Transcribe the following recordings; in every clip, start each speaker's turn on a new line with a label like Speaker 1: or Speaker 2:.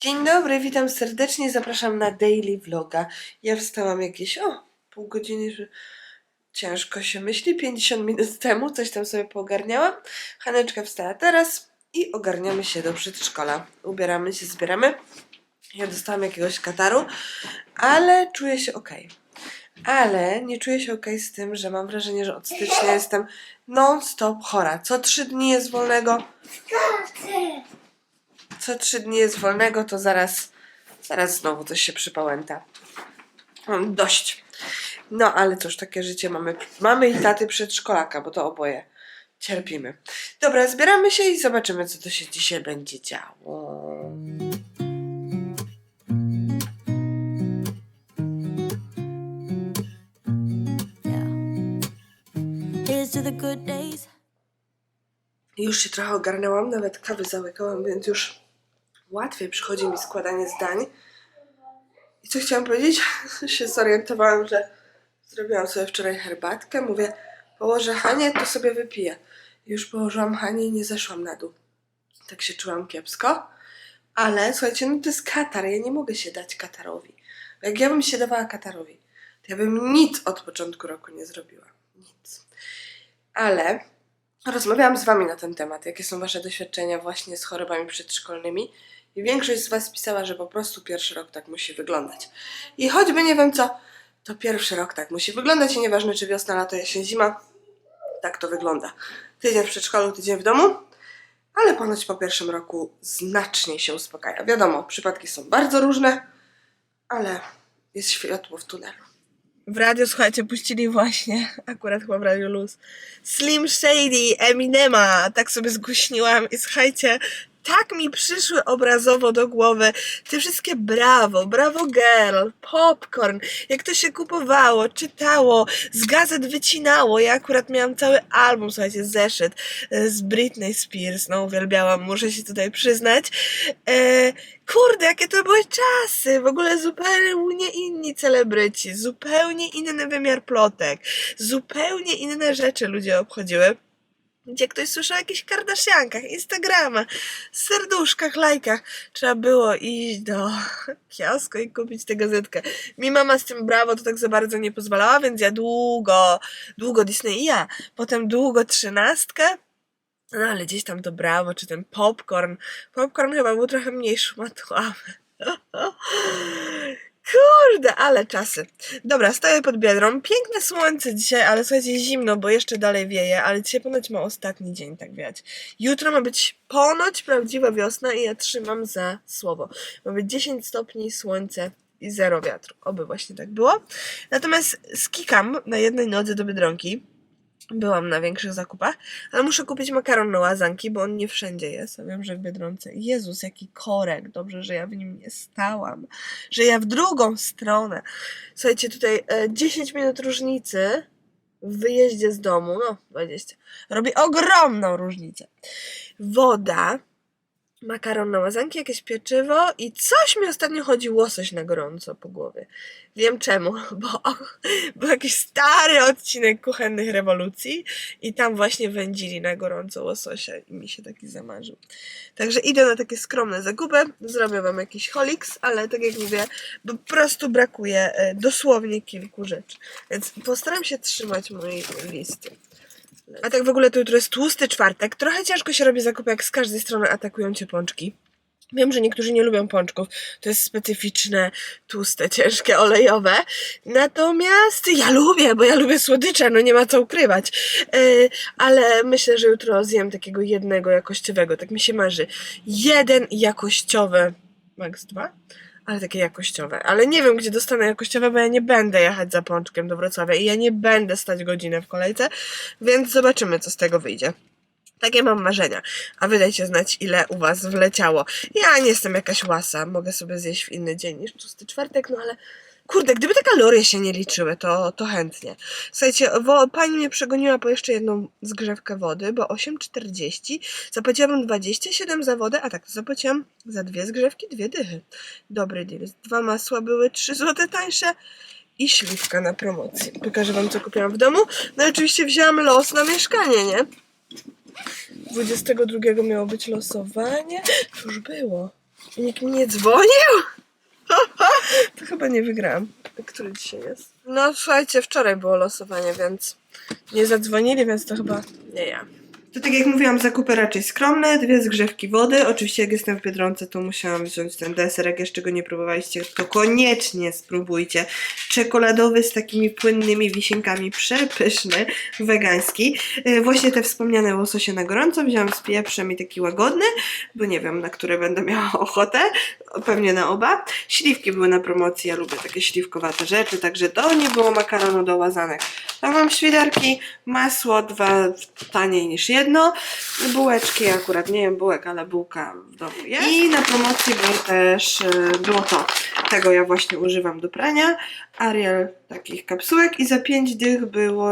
Speaker 1: Dzień dobry, witam serdecznie, zapraszam na daily vloga. Ja wstałam jakieś, o, pół godziny, że ciężko się myśli, 50 minut temu, coś tam sobie poogarniałam. Haneczka wstała teraz i ogarniamy się do przedszkola. Ubieramy się, zbieramy. Ja dostałam jakiegoś kataru, ale czuję się ok. Ale nie czuję się ok z tym, że mam wrażenie, że od stycznia jestem non-stop chora. Co trzy dni jest wolnego, co trzy dni jest wolnego, to zaraz, zaraz znowu coś się przypałęta. Mam dość. No, ale cóż, takie życie mamy. Mamy i taty przedszkolaka, bo to oboje cierpimy. Dobra, zbieramy się i zobaczymy, co to się dzisiaj będzie działo. Już się trochę ogarnęłam, nawet kawy załykałam, więc już łatwiej przychodzi mi składanie zdań. I co chciałam powiedzieć? się zorientowałam, że zrobiłam sobie wczoraj herbatkę. Mówię, położę Hanię, to sobie wypiję. Już położyłam Hanię i nie zeszłam na dół. Tak się czułam kiepsko. Ale słuchajcie, no to jest katar. Ja nie mogę się dać katarowi. Jak ja bym się dawała katarowi, to ja bym nic od początku roku nie zrobiła. Nic. Ale Rozmawiałam z Wami na ten temat, jakie są Wasze doświadczenia właśnie z chorobami przedszkolnymi i większość z Was pisała, że po prostu pierwszy rok tak musi wyglądać. I choćby nie wiem co, to pierwszy rok tak musi wyglądać i nieważne czy wiosna, lato, jesień, zima, tak to wygląda. Tydzień w przedszkolu, tydzień w domu, ale ponoć po pierwszym roku znacznie się uspokaja. Wiadomo, przypadki są bardzo różne, ale jest światło w tunelu. W radio, słuchajcie, puścili właśnie, akurat chyba w Radio Luz, Slim Shady, Eminema, tak sobie zgłośniłam i słuchajcie, tak mi przyszły obrazowo do głowy te wszystkie brawo, brawo girl, popcorn, jak to się kupowało, czytało, z gazet wycinało. Ja akurat miałam cały album, słuchajcie, zeszyt e, z Britney Spears, no uwielbiałam, muszę się tutaj przyznać. E, kurde, jakie to były czasy, w ogóle zupełnie inni celebryci, zupełnie inny wymiar plotek, zupełnie inne rzeczy ludzie obchodziły gdzie ktoś słyszał o jakichś kardashiankach, instagramach, serduszkach, lajkach. Trzeba było iść do kiosku i kupić tę gazetkę. Mi mama z tym brawo to tak za bardzo nie pozwalała, więc ja długo, długo Disney i ja, potem długo trzynastkę, no ale gdzieś tam to brawo, czy ten popcorn. Popcorn chyba był trochę mniej szmatławy. Kurde, ale czasy. Dobra, stoję pod biedrą. Piękne słońce dzisiaj, ale słuchajcie, zimno, bo jeszcze dalej wieje, ale dzisiaj ponoć ma ostatni dzień tak wiać. Jutro ma być ponoć prawdziwa wiosna i ja trzymam za słowo. Ma być 10 stopni, słońce i zero wiatru. Oby właśnie tak było. Natomiast skikam na jednej nodze do Biedronki. Byłam na większych zakupach, ale muszę kupić makaron na łazanki, bo on nie wszędzie jest. A wiem, że w Biedronce. Jezus, jaki korek. Dobrze, że ja w nim nie stałam. Że ja w drugą stronę. Słuchajcie, tutaj e, 10 minut różnicy w wyjeździe z domu, no 20, robi ogromną różnicę. Woda, makaron na łazanki, jakieś pieczywo i coś mi ostatnio chodzi łosoś na gorąco po głowie. Wiem czemu, bo był jakiś stary odcinek kuchennych rewolucji i tam właśnie wędzili na gorąco łososia i mi się taki zamarzył. Także idę na takie skromne zakupy, zrobię wam jakiś holiks, ale tak jak mówię, po prostu brakuje e, dosłownie kilku rzeczy. Więc postaram się trzymać mojej listy. A tak w ogóle to jutro jest tłusty czwartek. Trochę ciężko się robi zakupy, jak z każdej strony atakują cię pączki. Wiem, że niektórzy nie lubią pączków. To jest specyficzne, tłuste, ciężkie, olejowe. Natomiast ja lubię, bo ja lubię słodycze, no nie ma co ukrywać. Yy, ale myślę, że jutro zjem takiego jednego jakościowego. Tak mi się marzy. Jeden jakościowy, max dwa, ale takie jakościowe. Ale nie wiem, gdzie dostanę jakościowe, bo ja nie będę jechać za pączkiem do Wrocławia i ja nie będę stać godzinę w kolejce, więc zobaczymy, co z tego wyjdzie. Takie mam marzenia. A wy dajcie znać, ile u was wleciało. Ja nie jestem jakaś łasa, mogę sobie zjeść w inny dzień niż tłusty czwartek, no ale kurde, gdyby te kalorie się nie liczyły, to, to chętnie. Słuchajcie, pani mnie przegoniła po jeszcze jedną zgrzewkę wody, bo 8,40 zapłaciłam 27 za wodę, a tak to zapłaciłam za dwie zgrzewki, dwie dychy. Dobry deal. Dwa masła były 3 zł tańsze i śliwka na promocji. Pokażę wam, co kupiłam w domu. No i oczywiście wzięłam los na mieszkanie, nie? 22 miało być losowanie. Już było. Nikt mi nie dzwonił? To chyba nie wygrałam. Który dzisiaj jest? No słuchajcie, wczoraj było losowanie, więc nie zadzwonili, więc to chyba nie ja. To tak jak mówiłam, zakupy raczej skromne, dwie zgrzewki wody. Oczywiście jak jestem w Biedronce, to musiałam wziąć ten deser. Jak jeszcze go nie próbowaliście, to koniecznie spróbujcie. Czekoladowy z takimi płynnymi wisienkami, przepyszny, wegański. E, Właśnie te wspomniane łososie na gorąco wziąłam z pieprzem i taki łagodny, bo nie wiem, na które będę miała ochotę. Pewnie na oba. Śliwki były na promocji, ja lubię takie śliwkowate rzeczy, także to nie było makaronu do łazanek. Tam mam świderki, masło, dwa taniej niż jedno. Bułeczki akurat, nie wiem bułek, ale bułka w domu jest. I na promocji było też, e, było to. Tego ja właśnie używam do prania. Ariel takich kapsułek i za 5 dych było,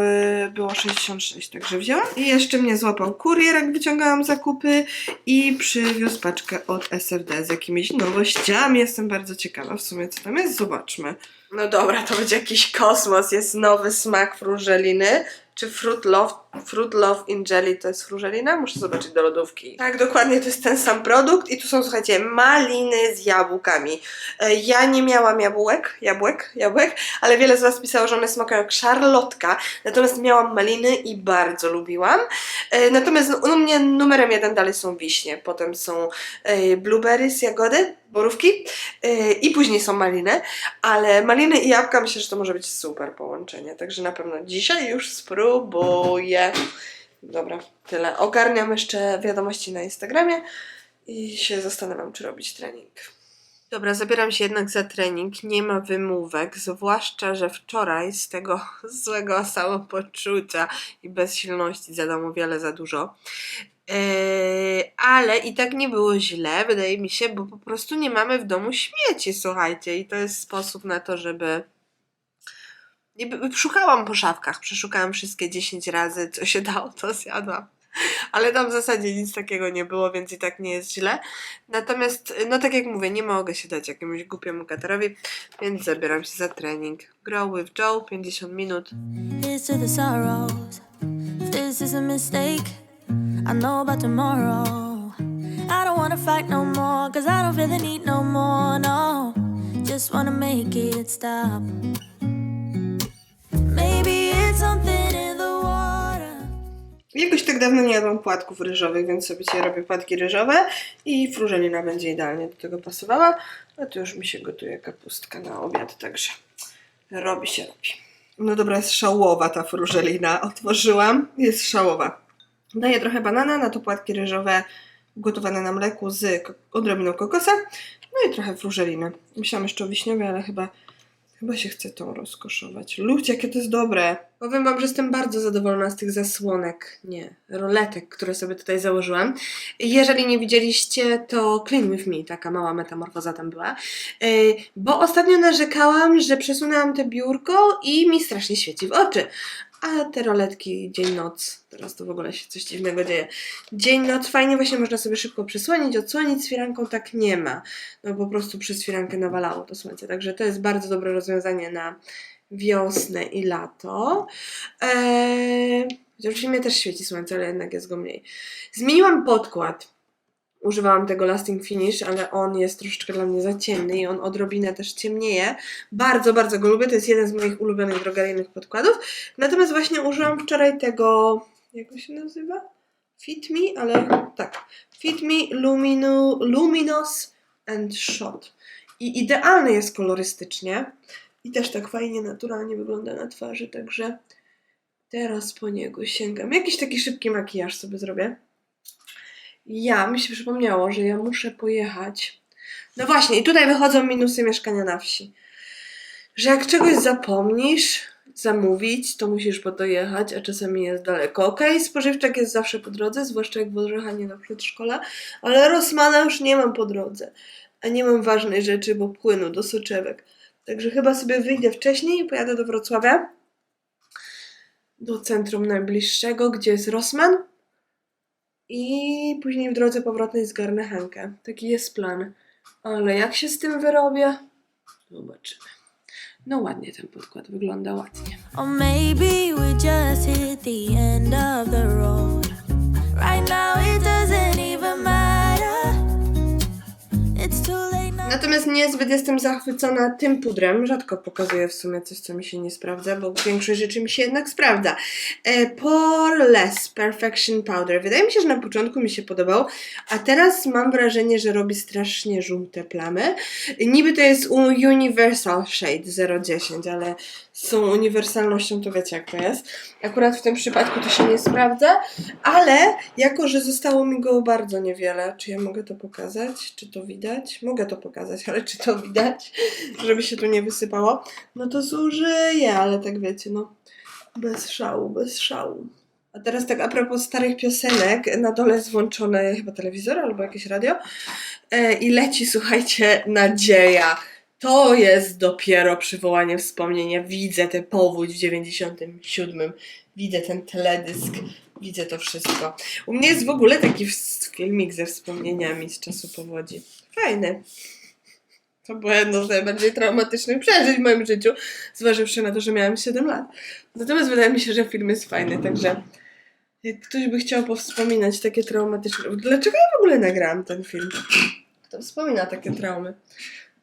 Speaker 1: było 66, także wzięłam. I jeszcze mnie złapał kurier, jak wyciągałam zakupy i przywiózł paczkę od SFD z jakimiś nowościami. Jestem bardzo ciekawa w sumie, co tam jest. Zobaczmy. No dobra, to będzie jakiś kosmos. Jest nowy smak frużeliny. Czy Fruit Love, Fruit Love in Jelly to jest frużelina? Muszę zobaczyć do lodówki. Tak, dokładnie, to jest ten sam produkt i tu są, słuchajcie, maliny z jabłkami. E, Ja nie miałam jabłek, jabłek, jabłek, ale wiele z Was pisało, że one smakują jak szarlotka, natomiast miałam maliny i bardzo lubiłam. E, Natomiast u mnie numerem jeden dalej są wiśnie, potem są e, blueberries, jagody, borówki i później są maliny, ale maliny i jabłka myślę, że to może być super połączenie, także na pewno dzisiaj już spróbuję. Dobra, tyle. Ogarniam jeszcze wiadomości na Instagramie i się zastanawiam, czy robić trening. Dobra, zabieram się jednak za trening. Nie ma wymówek, zwłaszcza, że wczoraj z tego złego samopoczucia i bezsilności zjadłam o wiele za dużo. Yy, ale i tak nie było źle, wydaje mi się, bo po prostu nie mamy w domu śmieci, słuchajcie, i to jest sposób na to, żeby. Szukałam po szafkach, przeszukałam wszystkie 10 razy, co się dało, to zjadłam. Ale tam w zasadzie nic takiego nie było, więc i tak nie jest źle. Natomiast, no tak jak mówię, nie mogę się dać jakiemuś głupiemu katerowi, więc zabieram się za trening. Grow with Joe, 50 minut.
Speaker 2: Here's to the sorrows. If this is a mistake, I know about tomorrow. I don't wanna fight no more, cause I don't feel the need no more, no. Just wanna make it stop.
Speaker 1: Jakoś tak dawno nie jadłam płatków ryżowych, więc sobie dzisiaj robię płatki ryżowe i frużelina będzie idealnie do tego pasowała. A tu już mi się gotuje kapustka na obiad, także robi się, robi. No dobra, jest szałowa ta frużelina. Otworzyłam, jest szałowa. Daję trochę banana, na to płatki ryżowe gotowane na mleku z odrobiną kokosa, no i trochę frużeliny. Myślałam jeszcze o wiśniowej, ale chyba Chyba się chcę tą rozkoszować. Ludzie, jakie to jest dobre. Powiem wam, że jestem bardzo zadowolona z tych zasłonek, nie, roletek, które sobie tutaj założyłam. Jeżeli nie widzieliście, to Clean With Me, taka mała metamorfoza tam była. Yy, bo ostatnio narzekałam, że przesunęłam te biurko i mi strasznie świeci w oczy. A te roletki dzień-noc, teraz to w ogóle się coś dziwnego dzieje. Dzień-noc fajnie właśnie można sobie szybko przysłonić, odsłonić z firanką, tak nie ma. No po prostu przez firankę nawalało to słońce, także to jest bardzo dobre rozwiązanie na wiosnę i lato. Eee, w mnie też świeci słońce, ale jednak jest go mniej. Zmieniłam podkład. Używałam tego Lasting Finish, ale on jest troszeczkę dla mnie za ciemny i on odrobinę też ciemnieje. Bardzo, bardzo go lubię. To jest jeden z moich ulubionych drogeryjnych podkładów. Natomiast właśnie użyłam wczoraj tego, jak on się nazywa? Fit Me, ale tak. Fit Me Lumino, and Shot. I idealny jest kolorystycznie. I też tak fajnie, naturalnie wygląda na twarzy, także teraz po niego sięgam. Jakiś taki szybki makijaż sobie zrobię. Ja, mi się przypomniało, że ja muszę pojechać. No właśnie, i tutaj wychodzą minusy mieszkania na wsi. Że jak czegoś zapomnisz zamówić, to musisz po to jechać, a czasami jest daleko. Okej, spożywczak jest zawsze po drodze, zwłaszcza jak w Odrzechanie na przedszkola, ale Rosmana już nie mam po drodze. A nie mam ważnej rzeczy, bo płynu do soczewek. Także chyba sobie wyjdę wcześniej i pojadę do Wrocławia. Do centrum najbliższego, gdzie jest Rossmann. I później w drodze powrotnej zgarnę Henkę. Taki jest plan. Ale jak się z tym wyrobię? Zobaczymy. No ładnie ten podkład, wygląda ładnie.
Speaker 2: Or maybe we just hit the end of the road. Right now. It's
Speaker 1: Natomiast niezbyt jestem zachwycona tym pudrem. Rzadko pokazuję w sumie coś, co mi się nie sprawdza, bo większość rzeczy mi się jednak sprawdza. E, Poreless Perfection Powder. Wydaje mi się, że na początku mi się podobał, a teraz mam wrażenie, że robi strasznie żółte plamy. Niby to jest Universal Shade 010, ale z tą uniwersalnością to wiecie jak to jest. Akurat w tym przypadku to się nie sprawdza, ale jako, że zostało mi go bardzo niewiele, czy ja mogę to pokazać? Czy to widać? Mogę to pokazać, ale czy to widać? Żeby się tu nie wysypało. No to zużyję, ale tak wiecie, no bez szału, bez szału. A teraz tak a propos starych piosenek, na dole jest włączony chyba telewizor albo jakieś radio e, i leci, słuchajcie, nadzieja. To jest dopiero przywołanie wspomnienia. Widzę tę powódź w 97. Widzę ten teledysk. Widzę to wszystko. U mnie jest w ogóle taki filmik ze wspomnieniami z czasu powodzi. Fajny. To było jedno z najbardziej traumatycznych przeżyć w moim życiu, zważywszy na to, że miałam 7 lat. Natomiast wydaje mi się, że film jest fajny, także jak ktoś by chciał powspominać takie traumatyczne... Dlaczego ja w ogóle nagrałam ten film? Kto wspomina takie traumy?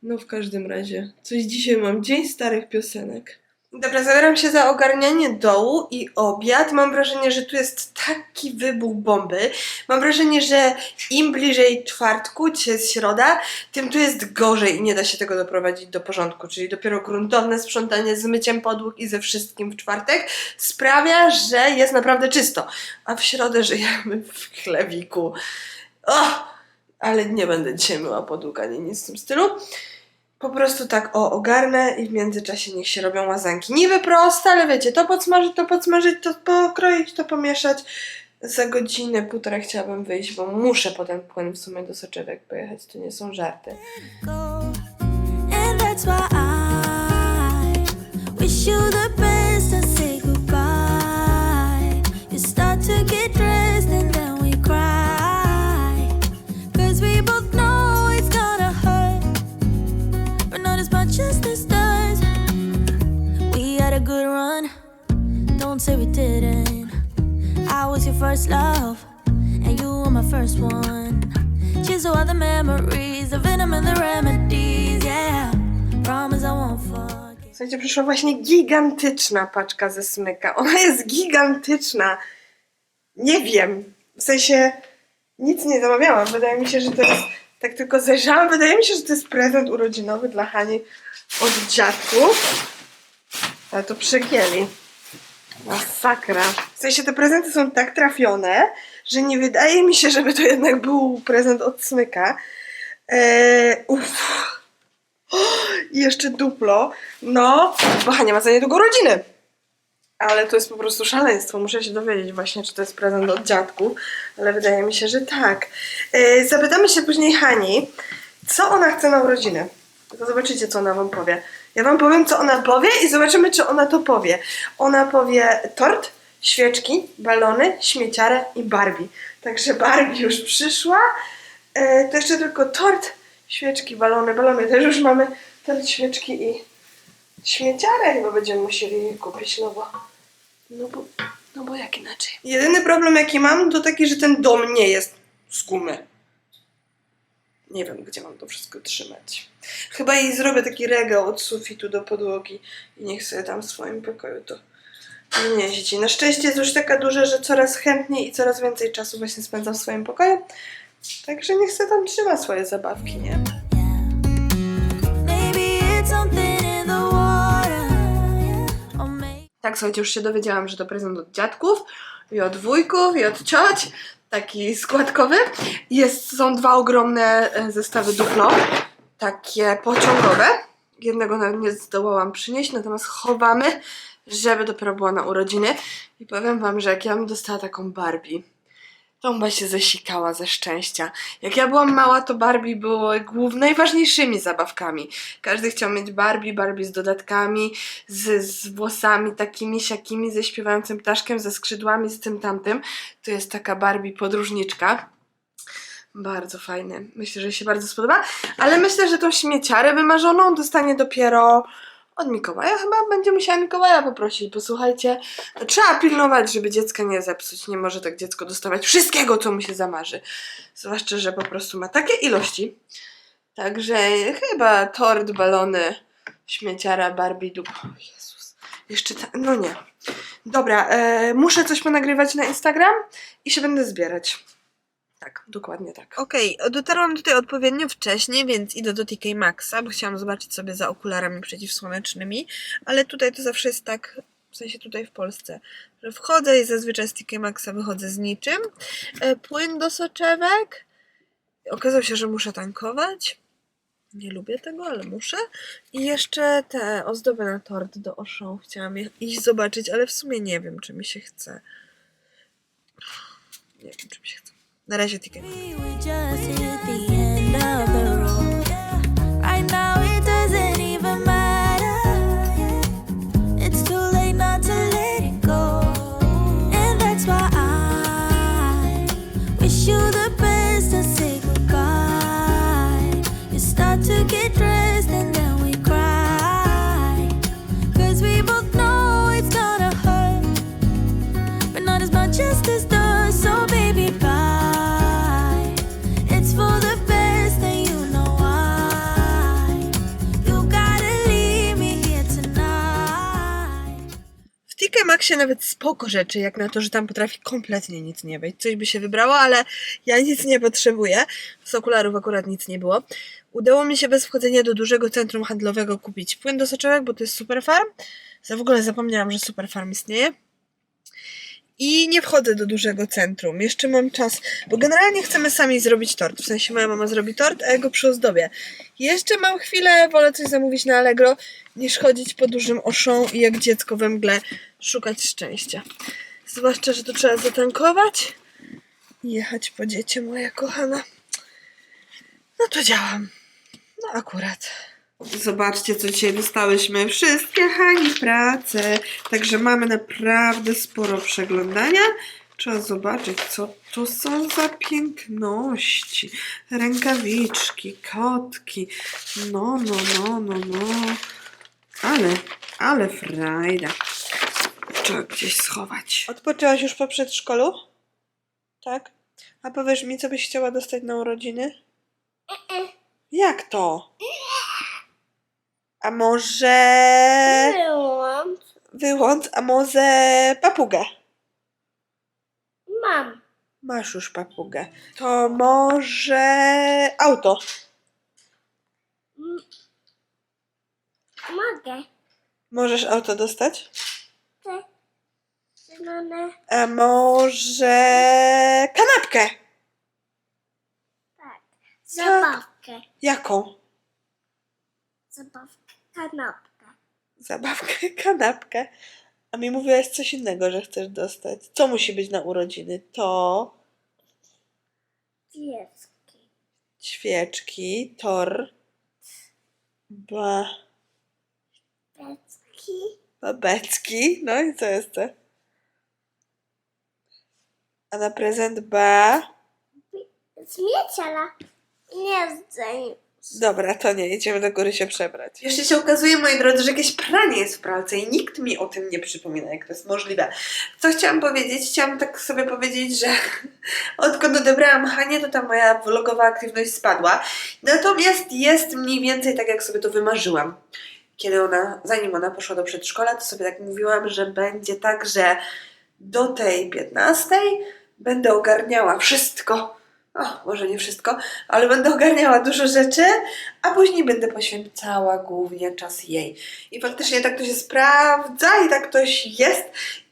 Speaker 1: No w każdym razie, coś dzisiaj mam. Dzień starych piosenek. Dobra, zabieram się za ogarnianie dołu i obiad. Mam wrażenie, że tu jest taki wybuch bomby. Mam wrażenie, że im bliżej czwartku, czy jest środa, tym tu jest gorzej i nie da się tego doprowadzić do porządku. Czyli dopiero gruntowne sprzątanie z myciem podłóg i ze wszystkim w czwartek sprawia, że jest naprawdę czysto. A w środę żyjemy w chlewiku. O! Ale nie będę dzisiaj myła podłóg ani nic w tym stylu. Po prostu tak o ogarnę i w międzyczasie niech się robią łazanki. Niby proste, ale wiecie, to podsmażyć, to podsmażyć, to pokroić, to pomieszać. Za godzinę, półtorej chciałabym wyjść, bo muszę potem płyn w sumie do soczewek pojechać, to nie są żarty.
Speaker 2: And that's why I wish you the best
Speaker 1: Słuchajcie, przyszła właśnie gigantyczna paczka ze smyka. Ona jest gigantyczna. Nie wiem. W sensie nic nie zamawiałam. Wydaje mi się, że to jest. Tak tylko zajrzałam. Wydaje mi się, że to jest prezent urodzinowy dla Hani od dziadków. Ale to przegięli. Masakra. W sensie te prezenty są tak trafione, że nie wydaje mi się, żeby to jednak był prezent od smyka. Eee, uff. I jeszcze duplo. No, bo Hania ma za niedługo urodziny. Ale to jest po prostu szaleństwo. Muszę się dowiedzieć właśnie, czy to jest prezent od dziadków. Ale wydaje mi się, że tak. E, zapytamy się później Hani, co ona chce na urodziny. To zobaczycie, co ona wam powie. Ja wam powiem, co ona powie i zobaczymy, czy ona to powie. Ona powie tort, świeczki, balony, śmieciarę i Barbie. Także Barbie już przyszła. E, to jeszcze tylko tort, świeczki, balony. Balony też już mamy. Tort, świeczki i śmieciarę chyba będziemy musieli kupić, no bo... No bo, no bo jak inaczej? Jedyny problem, jaki mam, to taki, że ten dom nie jest z gumy. Nie wiem, gdzie mam to wszystko trzymać. Chyba jej zrobię taki regał od sufitu do podłogi i niech sobie tam w swoim pokoju to nie jeździ. Na szczęście jest już taka duża, że coraz chętniej i coraz więcej czasu właśnie spędzam w swoim pokoju. Także niech sobie tam trzyma swoje zabawki, nie? Tak, słuchajcie, już się dowiedziałam, że to prezent od dziadków i od wujków i od cioć. Taki składkowy. Jest, są dwa ogromne e, zestawy duplo. Takie pociągowe. Jednego nawet nie zdołałam przynieść, natomiast chowamy, żeby dopiero była na urodziny. I powiem wam, że jak ja bym dostała taką Barbie, to chyba się zesikała ze szczęścia. Jak ja byłam mała, to Barbie było głów najważniejszymi zabawkami. Każdy chciał mieć Barbie, Barbie z dodatkami, z, z włosami takimi, siakimi, ze śpiewającym ptaszkiem, ze skrzydłami, z tym tamtym. Tu jest taka Barbie podróżniczka. Bardzo fajny. Myślę, że się bardzo spodoba. Ale myślę, że tą śmieciarę wymarzoną dostanie dopiero od Mikołaja. Chyba będzie musiała Mikołaja poprosić, bo słuchajcie, trzeba pilnować, żeby dziecka nie zepsuć. Nie może tak dziecko dostawać wszystkiego, co mu się zamarzy. Zwłaszcza, że po prostu ma takie ilości, Także chyba tort, balony, śmieciara, Barbie, dup. O Jezus. Jeszcze ta... No nie. Dobra, e, muszę coś ponagrywać na Instagram i się będę zbierać. Tak, dokładnie tak. Okej, dotarłam tutaj odpowiednio wcześnie, więc idę do TK Maxa, bo chciałam zobaczyć sobie za okularami przeciwsłonecznymi, ale tutaj to zawsze jest tak, w sensie tutaj w Polsce, że wchodzę i zazwyczaj z TK Maxa wychodzę z niczym. E, płyn do soczewek. Okazało się, że muszę tankować. Nie lubię tego, ale muszę. I jeszcze te ozdoby na tort do Auchan. Chciałam je iść zobaczyć, ale w sumie nie wiem, czy mi się chce. Nie wiem, czy mi się chce. Na razie Maxie nawet spoko rzeczy, jak na to, że tam potrafi kompletnie nic nie być. Coś by się wybrało, ale ja nic nie potrzebuję. Z okularów akurat nic nie było. Udało mi się bez wchodzenia do dużego centrum handlowego kupić płyn do soczewek, bo to jest Superfarm. Za w ogóle zapomniałam, że Superfarm istnieje. I nie wchodzę do dużego centrum. Jeszcze mam czas, bo generalnie chcemy sami zrobić tort. W sensie moja mama zrobi tort, a ja go przyozdobię. Jeszcze mam chwilę, wolę coś zamówić na Allegro, niż chodzić po dużym oszą i jak dziecko we mgle szukać szczęścia. Zwłaszcza, że tu trzeba zatankować i jechać po dziecię, moja kochana. No to działam. No akurat. Zobaczcie, co dzisiaj dostałyśmy. Wszystkie Hani prace. Także mamy naprawdę sporo przeglądania. Trzeba zobaczyć, co to są za piękności. Rękawiczki, kotki. No, no, no, no, no. Ale, ale frajda. Trzeba gdzieś schować. Odpoczęłaś już po przedszkolu? Tak? A powiesz mi, co byś chciała dostać na urodziny? Jak to? A może...
Speaker 3: Byłam.
Speaker 1: Wyłącz, a może papugę?
Speaker 3: Mam.
Speaker 1: Masz już papugę. To może auto.
Speaker 3: Mogę.
Speaker 1: Możesz auto dostać?
Speaker 3: Te zielone.
Speaker 1: A może kanapkę?
Speaker 3: Tak. Zabawkę.
Speaker 1: Jaką?
Speaker 3: Zabawkę. Kanapkę.
Speaker 1: Zabawkę, kanapkę. A mi mówiłaś coś innego, że chcesz dostać. Co musi być na urodziny? To
Speaker 3: Dziecki.
Speaker 1: świeczki, tor, ba,
Speaker 3: Pecki.
Speaker 1: babeczki. No i co jeszcze? A na prezent ba...
Speaker 3: Zmieciala. Nie zdejm.
Speaker 1: Dobra, to nie, idziemy do góry się przebrać. Jeszcze się okazuje, moi drodzy, że jakieś pranie jest w pralce i nikt mi o tym nie przypomina, jak to jest możliwe. Co chciałam powiedzieć? Chciałam tak sobie powiedzieć, że odkąd odebrałam Hanię, to ta moja vlogowa aktywność spadła. Natomiast jest mniej więcej tak, jak sobie to wymarzyłam. Kiedy ona, zanim ona poszła do przedszkola, to sobie tak mówiłam, że będzie tak, że do tej 15 będę ogarniała wszystko. O, może nie wszystko, ale będę ogarniała dużo rzeczy, a później będę poświęcała głównie czas jej. I faktycznie tak to się sprawdza i tak to jest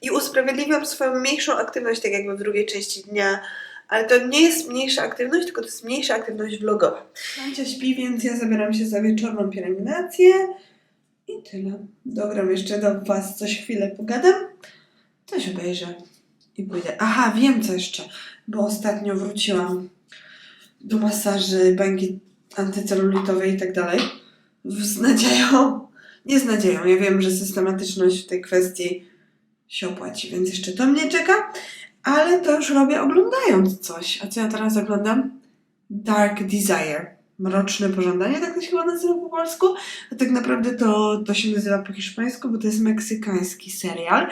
Speaker 1: i usprawiedliwiam swoją mniejszą aktywność, tak jakby w drugiej części dnia, ale to nie jest mniejsza aktywność, tylko to jest mniejsza aktywność vlogowa. Mancia śpi, więc ja zabieram się za wieczorną pielęgnację i tyle. Dogram jeszcze do Was coś chwilę pogadam, coś obejrzę i pójdę. Aha, wiem co jeszcze, bo ostatnio wróciłam do masaży, bańki antycelulitowej i tak dalej. Z nadzieją, nie z nadzieją, ja wiem, że systematyczność w tej kwestii się opłaci, więc jeszcze to mnie czeka, ale to już robię oglądając coś. A co ja teraz oglądam? Dark Desire. Mroczne pożądanie, tak to się chyba nazywa po polsku. A tak naprawdę to, to się nazywa po hiszpańsku, bo to jest meksykański serial,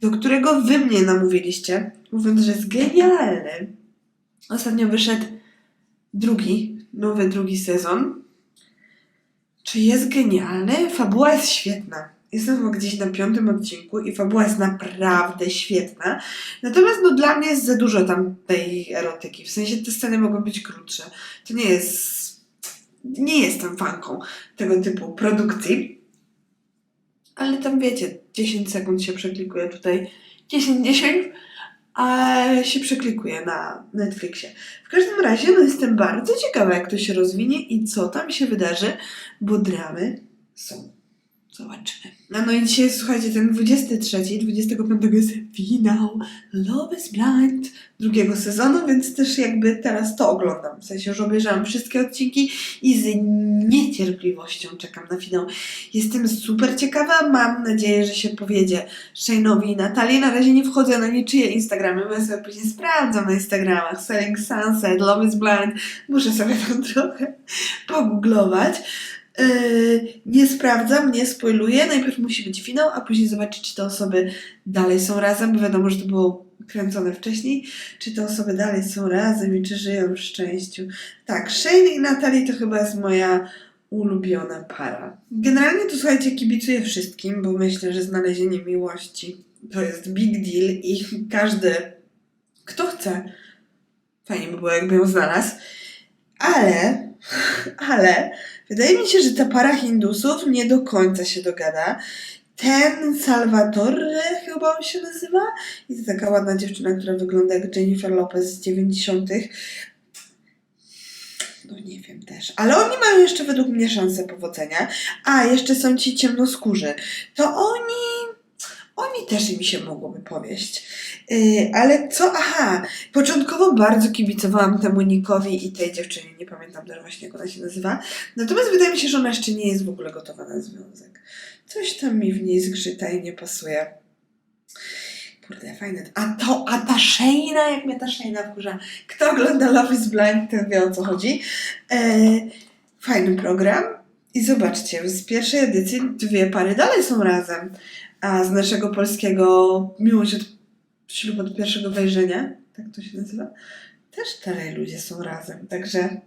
Speaker 1: do którego wy mnie namówiliście, mówiąc, że jest genialny. Ostatnio wyszedł drugi, nowy drugi sezon. czy jest genialny? Fabuła jest świetna. Jestem gdzieś na piątym odcinku i fabuła jest naprawdę świetna. Natomiast no dla mnie jest za dużo tam tej erotyki. W sensie te sceny mogą być krótsze. To nie jest... Nie jestem fanką tego typu produkcji. Ale tam wiecie, 10 sekund się przeklikuje tutaj. 10-10 a się przeklikuje na Netflixie. W każdym razie, no jestem bardzo ciekawa, jak to się rozwinie i co tam się wydarzy, bo dramy są. Zobaczymy. No, no i dzisiaj, słuchajcie, ten 23, 25 jest finał Love is Blind drugiego sezonu, więc też jakby teraz to oglądam. W sensie już obejrzałam wszystkie odcinki i z niecierpliwością czekam na finał. Jestem super ciekawa, mam nadzieję, że się powiedzie Shane'owi i Natalii. Na razie nie wchodzę na niczyje Instagramy, bo ja sobie później sprawdzam na Instagramach. Selling Sunset, Love is Blind. Muszę sobie tam trochę pogooglować. Yy, nie sprawdzam, nie spoiluję. Najpierw musi być finał, a później zobaczyć, czy te osoby dalej są razem, bo wiadomo, że to było kręcone wcześniej. Czy te osoby dalej są razem i czy żyją w szczęściu. Tak, Shane i Natalie to chyba jest moja ulubiona para. Generalnie to słuchajcie, kibicuję wszystkim, bo myślę, że znalezienie miłości to jest big deal i każdy, kto chce, fajnie by było, jakby ją znalazł. Ale, ale Wydaje mi się, że ta para Hindusów nie do końca się dogada. Ten Salvatore chyba on się nazywa. I to taka ładna dziewczyna, która wygląda jak Jennifer Lopez z 90. No nie wiem też. Ale oni mają jeszcze według mnie szansę powodzenia. A, jeszcze są ci ciemnoskórzy. To oni... Oni też mi się mogłoby powieść. Yy, ale co? Aha, początkowo bardzo kibicowałam temu Nikowi i tej dziewczynie, nie pamiętam też właśnie jak ona się nazywa. Natomiast wydaje mi się, że ona jeszcze nie jest w ogóle gotowa na związek. Coś tam mi w niej zgrzyta i nie pasuje. Kurde, fajne. A to, a ta Shayna, jak mnie ta Shayna wkurza. Kto ogląda Love is Blind, ten wie o co chodzi. E, fajny program. I zobaczcie, z pierwszej edycji dwie pary dalej są razem. A z naszego polskiego Miłość od ślub od pierwszego wejrzenia, tak to się nazywa, też dalej ludzie są razem. Także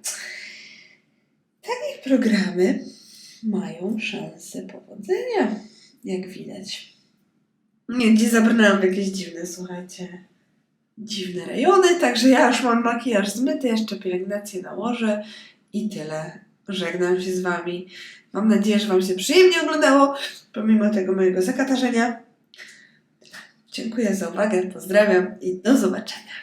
Speaker 1: takie programy mają szansę powodzenia, jak widać. Nie, dziś zabrnęłam w jakieś dziwne, słuchajcie, dziwne rejony, także ja już mam makijaż zmyty, jeszcze pielęgnację nałożę i tyle. Żegnam się z Wami. Mam nadzieję, że Wam się przyjemnie oglądało, pomimo tego mojego zakatarzenia. Dziękuję za uwagę, pozdrawiam i do zobaczenia.